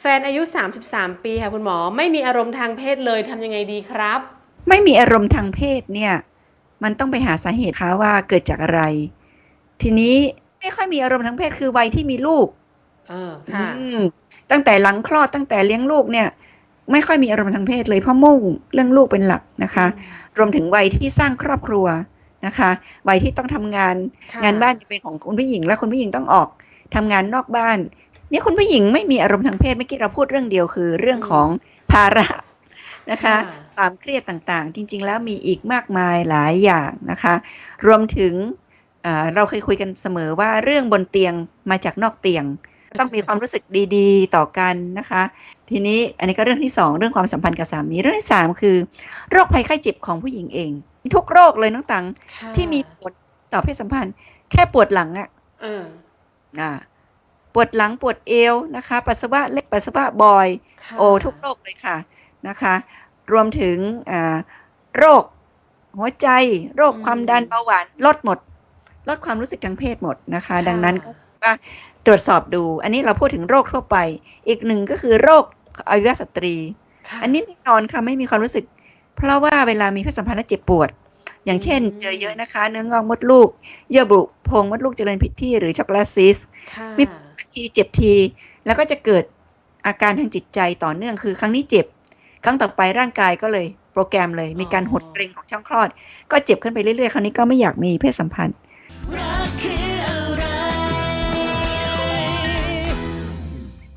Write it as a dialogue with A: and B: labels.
A: แฟนอายุ 33 ปีค่ะคุณหมอ ไม่มีอารมณ์ทางเพศเลยทำยังไงดีครับ
B: ไม่มีอารมณ์ทางเพศเนี่ย มันต้องไปหาสาเหตุคะว่าเกิดจากอะไร ทีนี้ไม่ค่อยมีอารมณ์ทางเพศคือวัยที่มีลูก
A: เออค่ะ
B: อืมตั้งแต่หลังคลอดตั้งแต่เลี้ยงลูกเนี่ย ไม่ค่อยมีอารมณ์ทางเพศเลยเพราะมุ่งเรื่องลูกเป็นหลักนะคะ รวมถึงวัยที่สร้างครอบครัวนะคะวัยที่ต้องทำงาน
A: ค่ะ
B: งานบ้านจะเป็นของคุณผู้หญิง และคุณผู้หญิงต้องออกทำงานนอกบ้านเนี่ยคุณผู้หญิงไม่มีอารมณ์ทางเพศเมื่อกี้เราพูดเรื่องเดียวคือเรื่องของภาระนะคะความเครียดต่างๆ จริง ๆ แล้วมีอีกมากมายหลายอย่างนะคะ รวมถึงเอ่อเราเคยคุยกันเสมอว่าเรื่องบนเตียงมาจากนอกเตียง ต้องมีความรู้สึกดีๆ ต่อกันนะคะ ทีนี้อันนี้ก็เรื่องที่สองเรื่องความสัมพันธ์กับสามีเรื่องที่สามคือ โรคภัยไข้เจ็บของผู้หญิงเอง ทุกโรคเลยน้องตัง
A: ค่ะ
B: ที่มีผลต่อเพศสัมพันธ์ แค่ปวดหลังอะ
A: เออ
B: อ่า ปวดหลังปวดเอวนะคะ ปัสสาวะเล็กปัสสาวะบ่อย
A: ค่ะ
B: โอ้ทุกโรคเลยค่ะนะคะ รวมถึงอ่าโรคหัวใจ โรคความดันเบาหวานลดหมด ลดความรู้สึกทางเพศหมดนะคะ ดังนั้นก็ว่าตรวจสอบดู อันนี้เราพูดถึงโรคทั่วไป อีกหนึ่งก็คือโรคอวัยวะสตรี
A: ค่ะ
B: อันนี้แน่นอนค่ะไม่มีความรู้สึก เพราะว่าเวลามีเพศสัมพันธ์แล้วเจ็บปวด อย่างเช่น เจอเยอะนะคะ เนื้องอกมดลูก เยื่อบุโพรงมดลูกเจริญผิดที่หรือช็อกโกแลตซิส
A: ค่ะ
B: มี ทีเจ็บที แล้วก็จะเกิดอาการทางจิตใจต่อเนื่องคือครั้งนี้เจ็บ ครั้งต่อไปร่างกายก็เลยโปรแกรมเลย มีการหดเกร็งของช่องคลอด ก็เจ็บขึ้นไปเรื่อยๆ ครั้งนี้ก็ไม่อยากมีเพศสัมพันธ์
C: รั